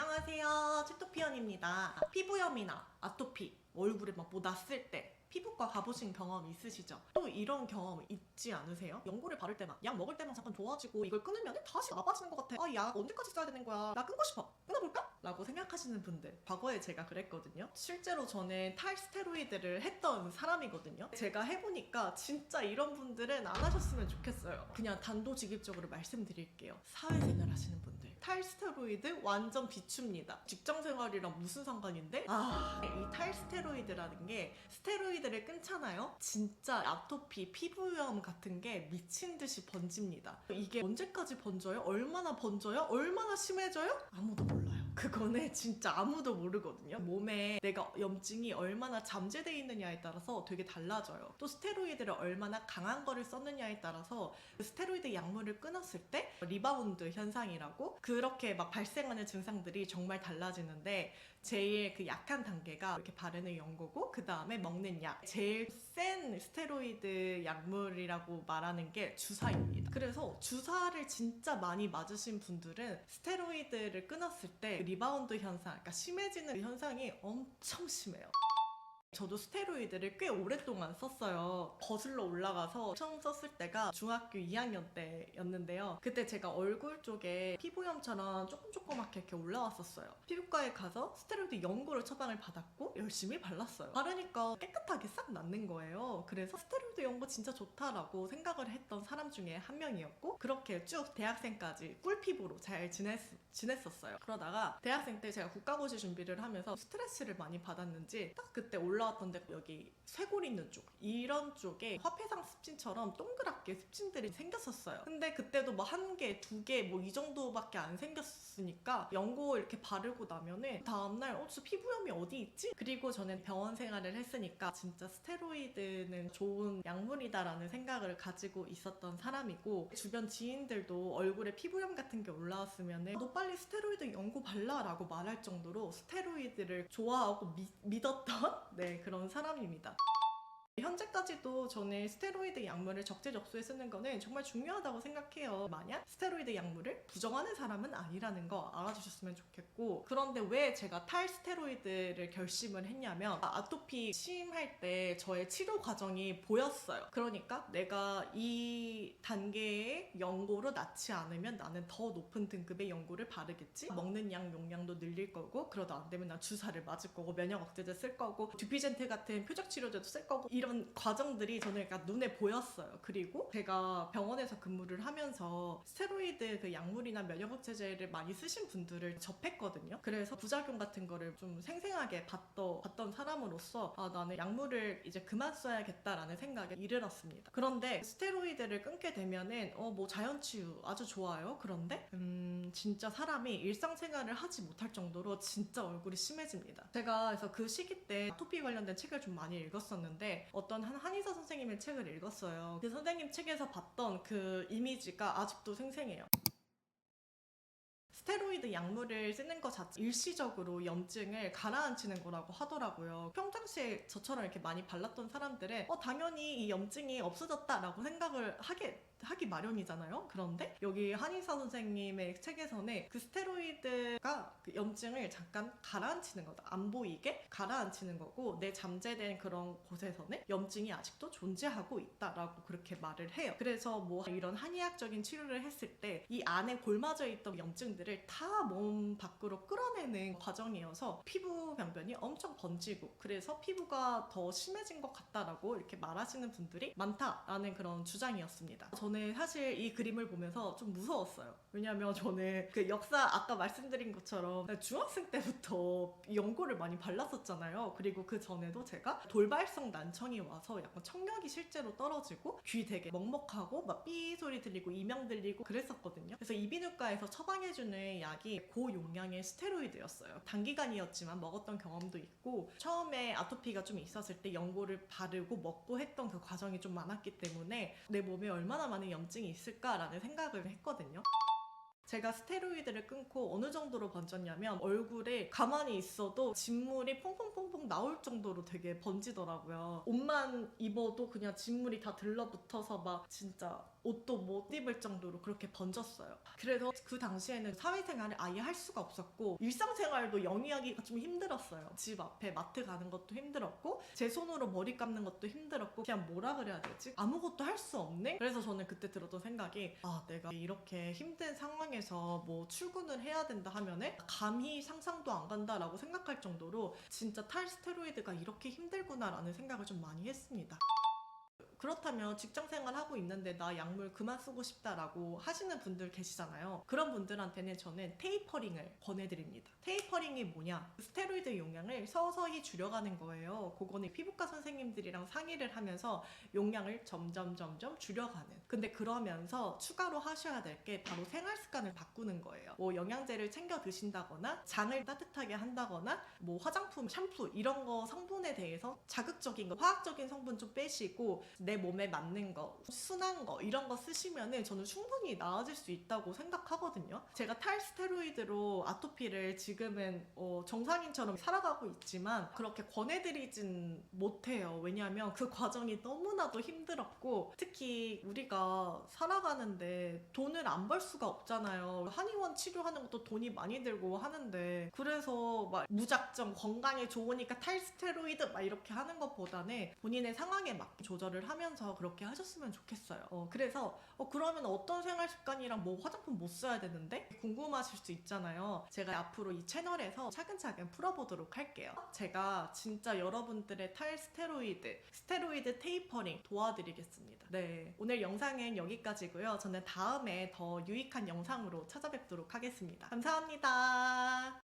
안녕하세요. 챗토피언입니다. 피부염이나 아토피, 얼굴에 막 뭐 났을 때 피부과 가보신 경험 있으시죠? 또 이런 경험 있지 않으세요? 연고를 바를 때만 약 먹을 때만 잠깐 좋아지고 이걸 끊으면 다시 나빠지는 것 같아. 아, 이약 언제까지 써야 되는 거야? 나 끊고 싶어. 끊어볼까? 라고 생각하시는 분들. 과거에 제가 그랬거든요. 실제로 저는 탈스테로이드를 했던 사람이거든요. 제가 해보니까 진짜 이런 분들은 안 하셨으면 좋겠어요. 그냥 단도직입적으로 말씀드릴게요. 사회생활 하시는 분들. 탈스테로이드 완전 비춥니다. 직장 생활이랑 무슨 상관인데? 아, 이 탈스테로이드라는 게 스테로이드를 끊잖아요? 진짜 아토피, 피부염 같은 게 미친 듯이 번집니다. 이게 언제까지 번져요? 얼마나 번져요? 얼마나 심해져요? 아무도 몰라요. 그거는 진짜 아무도 모르거든요. 몸에 내가 염증이 얼마나 잠재되어 있느냐에 따라서 되게 달라져요. 또 스테로이드를 얼마나 강한 거를 썼느냐에 따라서 그 스테로이드 약물을 끊었을 때 리바운드 현상이라고 그렇게 막 발생하는 증상들이 정말 달라지는데 제일 그 약한 단계가 이렇게 바르는 연고고 그 다음에 먹는 약 제일 센 스테로이드 약물이라고 말하는 게 주사입니다. 그래서 주사를 진짜 많이 맞으신 분들은 스테로이드를 끊었을 때 리바운드 현상, 그러니까 심해지는 현상이 엄청 심해요. 저도 스테로이드를 꽤 오랫동안 썼어요. 거슬러 올라가서 처음 썼을 때가 중학교 2학년 때였는데요. 그때 제가 얼굴 쪽에 피부염처럼 조금 조그맣게 이렇게 올라왔었어요. 피부과에 가서 스테로이드 연고를 처방을 받았고 열심히 발랐어요. 바르니까 깨끗하게 싹 낫는 거예요. 그래서 스테로이드 연고 진짜 좋다라고 생각을 했던 사람 중에 한 명이었고 그렇게 쭉 대학생까지 꿀피부로 잘 지냈, 지냈었어요. 그러다가 대학생 때 제가 국가고시 준비를 하면서 스트레스를 많이 받았는지 딱 그때 올라 왔던 데 여기 쇄골 있는 쪽 이런 쪽에 화폐상 습진처럼 동그랗게 습진들이 생겼었어요. 근데 그때도 뭐 한 개, 두 개 뭐 이 정도밖에 안 생겼으니까 연고 이렇게 바르고 나면은 다음날 어, 저 피부염이 어디 있지? 그리고 저는 병원 생활을 했으니까 진짜 스테로이드는 좋은 약물이다라는 생각을 가지고 있었던 사람이고 주변 지인들도 얼굴에 피부염 같은 게 올라왔으면은 너 빨리 스테로이드 연고 발라라고 말할 정도로 스테로이드를 좋아하고 미- 믿었던 네 그런 사람입니다. 현재까지도 저는 스테로이드 약물을 적재적소에 쓰는 거는 정말 중요하다고 생각해요. 만약 스테로이드 약물을 부정하는 사람은 아니라는 거 알아주셨으면 좋겠고 그런데 왜 제가 탈스테로이드를 결심을 했냐면 아, 아토피 심할 때 저의 치료 과정이 보였어요. 그러니까 내가 이 단계의 연고로 낫지 않으면 나는 더 높은 등급의 연고를 바르겠지. 먹는 양 용량도 늘릴 거고 그러다 안 되면 난 주사를 맞을 거고 면역 억제제 쓸 거고 듀피젠트 같은 표적 치료제도 쓸 거고 이런 과정들이 저는 약간 눈에 보였어요. 그리고 제가 병원에서 근무를 하면서 스테로이드 그 약물이나 면역 억제제를 많이 쓰신 분들을 접했거든요. 그래서 부작용 같은 거를 좀 생생하게 봤던, 봤던 사람으로서 아 나는 약물을 이제 그만 써야겠다라는 생각에 이르렀습니다. 그런데 스테로이드를 끊게 되면은 어 뭐 자연치유 아주 좋아요. 그런데 음 진짜 사람이 일상생활을 하지 못할 정도로 진짜 얼굴이 심해집니다. 제가 그래서 그 시기 때 아토피 관련된 책을 좀 많이 읽었었는데 어떤 한 한의사 선생님의 책을 읽었어요. 그 선생님 책에서 봤던 그 이미지가 아직도 생생해요. 스테로이드 약물을 쓰는 것 자체 일시적으로 염증을 가라앉히는 거라고 하더라고요. 평상시에 저처럼 이렇게 많이 발랐던 사람들은 어, 당연히 이 염증이 없어졌다라고 생각을 하게 하기 마련이잖아요. 그런데 여기 한의사 선생님의 책에서는 그 스테로이드가 그 염증을 잠깐 가라앉히는 거다. 안 보이게 가라앉히는 거고 내 잠재된 그런 곳에서는 염증이 아직도 존재하고 있다라고 그렇게 말을 해요. 그래서 뭐 이런 한의학적인 치료를 했을 때 이 안에 골마져 있던 염증들을 다 몸 밖으로 끌어내는 과정이어서 피부 병변이 엄청 번지고 그래서 피부가 더 심해진 것 같다라고 이렇게 말하시는 분들이 많다라는 그런 주장이었습니다. 저는 사실 이 그림을 보면서 좀 무서웠어요. 왜냐하면 저는 그 역사 아까 말씀드린 것처럼 중학생 때부터 연고를 많이 발랐었잖아요. 그리고 그 전에도 제가 돌발성 난청이 와서 약간 청력이 실제로 떨어지고 귀 되게 먹먹하고 막 삐 소리 들리고 이명 들리고 그랬었거든요. 그래서 이비인후과에서 처방해주는 약이 고용량의 스테로이드였어요. 단기간이었지만 먹었던 경험도 있고 처음에 아토피가 좀 있었을 때 연고를 바르고 먹고 했던 그 과정이 좀 많았기 때문에 내 몸에 얼마나 많은 염증이 있을까라는 생각을 했거든요. 제가 스테로이드를 끊고 어느 정도로 번졌냐면 얼굴에 가만히 있어도 진물이 퐁퐁퐁퐁 나올 정도로 되게 번지더라고요. 옷만 입어도 그냥 진물이 다 들러붙어서 막 진짜 옷도 못 입을 정도로 그렇게 번졌어요. 그래서 그 당시에는 사회생활을 아예 할 수가 없었고 일상생활도 영위하기가 좀 힘들었어요. 집 앞에 마트 가는 것도 힘들었고 제 손으로 머리 감는 것도 힘들었고 그냥 뭐라 그래야 되지? 아무것도 할 수 없네? 그래서 저는 그때 들었던 생각이 아 내가 이렇게 힘든 상황에 서 뭐 출근을 해야 된다 하면은 감히 상상도 안 간다라고 생각할 정도로 진짜 탈스테로이드가 이렇게 힘들구나라는 생각을 좀 많이 했습니다. 그렇다면 직장 생활하고 있는데 나 약물 그만 쓰고 싶다라고 하시는 분들 계시잖아요. 그런 분들한테는 저는 테이퍼링을 권해드립니다. 테이퍼링이 뭐냐? 스테로이드 용량을 서서히 줄여가는 거예요. 그거는 피부과 선생님들이랑 상의를 하면서 용량을 점점 점점 줄여가는. 근데 그러면서 추가로 하셔야 될 게 바로 생활 습관을 바꾸는 거예요. 뭐 영양제를 챙겨 드신다거나 장을 따뜻하게 한다거나 뭐 화장품, 샴푸 이런 거 성분에 대해서 자극적인 거, 화학적인 성분 좀 빼시고 내 몸에 맞는 거, 순한 거 이런 거 쓰시면은 저는 충분히 나아질 수 있다고 생각하거든요. 제가 탈스테로이드로 아토피를 지금은 어, 정상인처럼 살아가고 있지만 그렇게 권해드리진 못해요. 왜냐하면 그 과정이 너무나도 힘들었고 특히 우리가 살아가는데 돈을 안 벌 수가 없잖아요. 한의원 치료하는 것도 돈이 많이 들고 하는데 그래서 막 무작정 건강에 좋으니까 탈스테로이드 막 이렇게 하는 것보다는 본인의 상황에 맞게 조절을 하면서 그렇게 하셨으면 좋겠어요. 어, 그래서 어, 그러면 어떤 생활 습관이랑 뭐 화장품 못 써야 되는데 궁금하실 수 있잖아요. 제가 앞으로 이 채널에서 차근차근 풀어보도록 할게요. 제가 진짜 여러분들의 탈 스테로이드, 스테로이드 테이퍼링 도와드리겠습니다. 네, 오늘 영상은 여기까지고요. 저는 다음에 더 유익한 영상으로 찾아뵙도록 하겠습니다. 감사합니다.